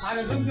সাড়ে চোদ্দ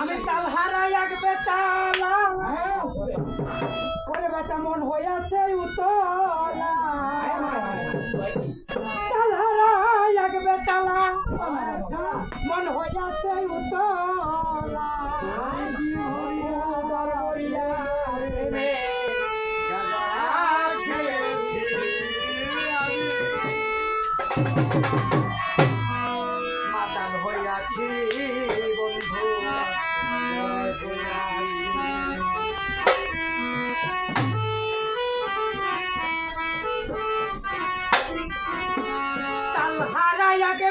আমি তাল হারাই এক বেতালা ওরে বেটা মন হইয়াছে উতলা। মন হইয়াছে উতলা। মাতাল হইয়াছি বন্ধু। তাল হারাই আগে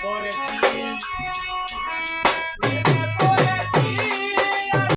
For the team.